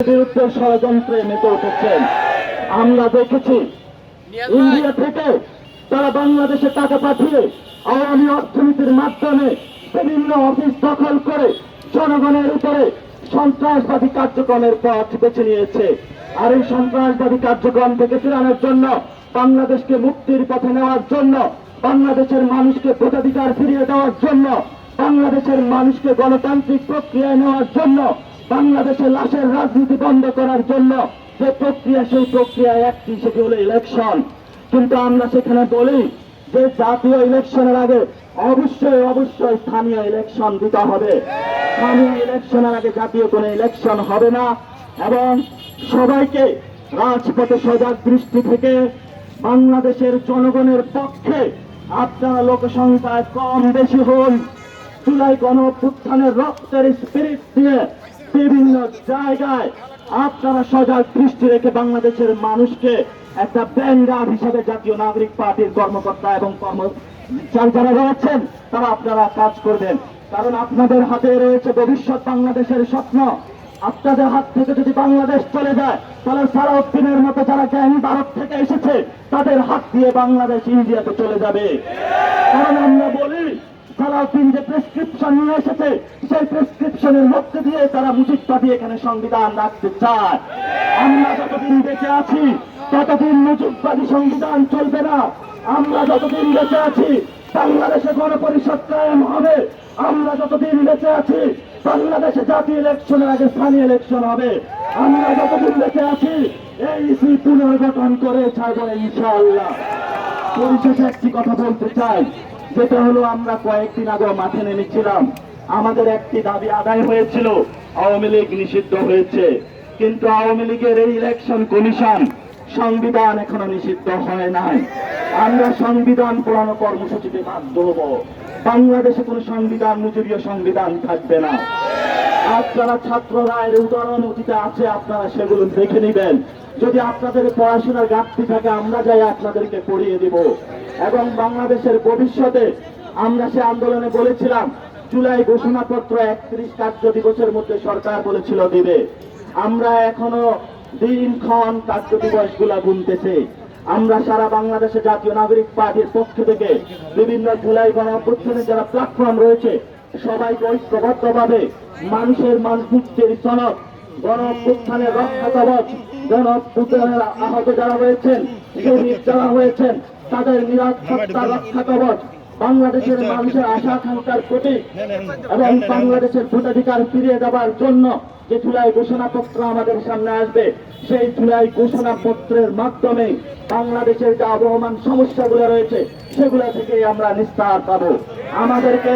বিরুদ্ধে ষড়যন্ত্রে মেতে উঠেছেন। আমরা দেখেছি ইন্ডিয়া থেকে তারা বাংলাদেশে টাকা পাঠিয়ে আওয়ামী অর্থনীতির মাধ্যমে বিভিন্ন অফিস দখল করে জনগণের উপরে সন্ত্রাসবাদী কার্যক্রমের পথ বেছে নিয়েছে। আর এই সন্ত্রাসবাদী কার্যক্রম থেকে ফেরানোর জন্য বাংলাদেশকে মুক্তির পথে নেওয়ার জন্য বাংলাদেশের মানুষকে ভোটাধিকার ফিরিয়ে দেওয়ার জন্য বাংলাদেশের মানুষকে গণতান্ত্রিক প্রক্রিয়ায় নেওয়ার জন্য বাংলাদেশে লাশের রাজনীতি বন্ধ করার জন্য যে প্রক্রিয়া, সেই প্রক্রিয়া একটি, সেটি হলো ইলেকশন কিন্তু আমরা সেখানে বলি যে জাতীয় ইলেকশনের আগে অবশ্যই অবশ্যই স্থানীয় ইলেকশন দিতে হবে। স্থানীয় ইলেকশনের আগে জাতীয় কোনো ইলেকশন হবে না এবং সবাইকে রাজপথে সজাগ দৃষ্টি থেকে বাংলাদেশের জনগণের পক্ষে আপনারা লোক সংখ্যায় কম বেশি হন। জুলাই গণ রক্তের স্পিরিট দিয়ে বিভিন্ন জায়গায় আপনারা সজাগ দৃষ্টি রেখে বাংলাদেশের মানুষকে একটা ব্যাঙ্গার হিসাবে জাতীয় নাগরিক পার্টির কর্মকর্তা এবং কর্ম যারা রয়েছেন, তারা আপনারা কাজ করবেন। কারণ আপনাদের হাতে রয়েছে ভবিষ্যৎ বাংলাদেশের স্বপ্ন। আপনাদের হাত থেকে যদি বাংলাদেশ চলে যায়, তাহলে সারাউদ্দিনের মতো যারা জ্ঞান ভারত থেকে এসেছে, তাদের হাত দিয়ে বাংলাদেশ ইন্ডিয়াতে চলে যাবে। কারণ আমরা বলি, সালাউদ্দিন যে প্রেসক্রিপশন নিয়ে এসেছে প্রেসক্রিপশনের মধ্যে দিয়ে তারা মুজিববাদী এখানে সংবিধান রাখতে চায়। আমরা যতদিন বেঁচে আছি, ততদিন মুজিববাদী সংবিধান চলবে না। আমরা যতদিন বেঁচে আছি, বাংলাদেশে গণপরিষদ কায়েম হবে। আমরা যতদিন বেঁচে আছি, বাংলাদেশে জাতীয় ইলেকশনের আগে স্থানীয় ইলেকশন হবে। আমরা যতদিন বেঁচে আছি এই পুনর্গঠন করে ছাড়বো ইনশাআল্লাহ। পরিশেষে একটি কথা বলতে চাই, যেটা হলো আমরা কয়েকদিন আগে মাঠে নেমেছিলাম। আমাদের একটি দাবি আদায় হয়েছিল, আওয়ামী লীগ নিষিদ্ধ হয়েছে। কিন্তু আওয়ামী লীগের এই ইলেকশন কমিশন সংবিধান এখনও নিষিদ্ধ হয় নাই। আমরা সংবিধান পুরানো কর্মসূচিতে বাধ্য হব। বাংলাদেশে কোনো সংবিধান মুজুরীয় সংবিধান থাকবে না। আপনারা ছাত্র রায়ের উদাহরণ অতীতে আছে, আপনারা সেগুলো দেখে নেবেন। যদি আপনাদের পড়াশোনার ঘাটতি থাকে, আমরা যাই আপনাদেরকে পড়িয়ে দিব। এবং বাংলাদেশের ভবিষ্যতে আমরা সে আন্দোলনে বলেছিলাম জুলাই ঘোষণাপত্র একত্রিশ কার্য দিবসের মধ্যে সরকার বলেছিল দিবে। আমরা এখনও দিনক্ষণ কার্য দিবসগুলা গুনতেছি। আমরা সারা বাংলাদেশে জাতীয় নাগরিক পার্টির পক্ষ থেকে বিভিন্ন জুলাই গণ অভ্যুত্থানের যারা প্ল্যাটফর্ম রয়েছে, সবাইকে ঐক্যবদ্ধভাবে মানুষের মুক্তির সনদ গণ অভ্যুত্থানের রক্ষা কবচ গণ আহত যারা হয়েছেন শহীদ যারা হয়েছেন, তাদের নিরাপত্তা রক্ষা কবচ বাংলাদেশের মানুষের আশা আকাঙ্ক্ষার প্রতীক এবং বাংলাদেশের ভোটাধিকার ফিরিয়ে দেওয়ার জন্য যে জুলাই ঘোষণাপত্র আমাদের সামনে আসবে সেই জুলাই ঘোষণাপত্রের মাধ্যমে বাংলাদেশের যে আবহমান সমস্যাগুলো রয়েছে সেগুলো থেকে আমরা নিস্তার পাব। আমাদেরকে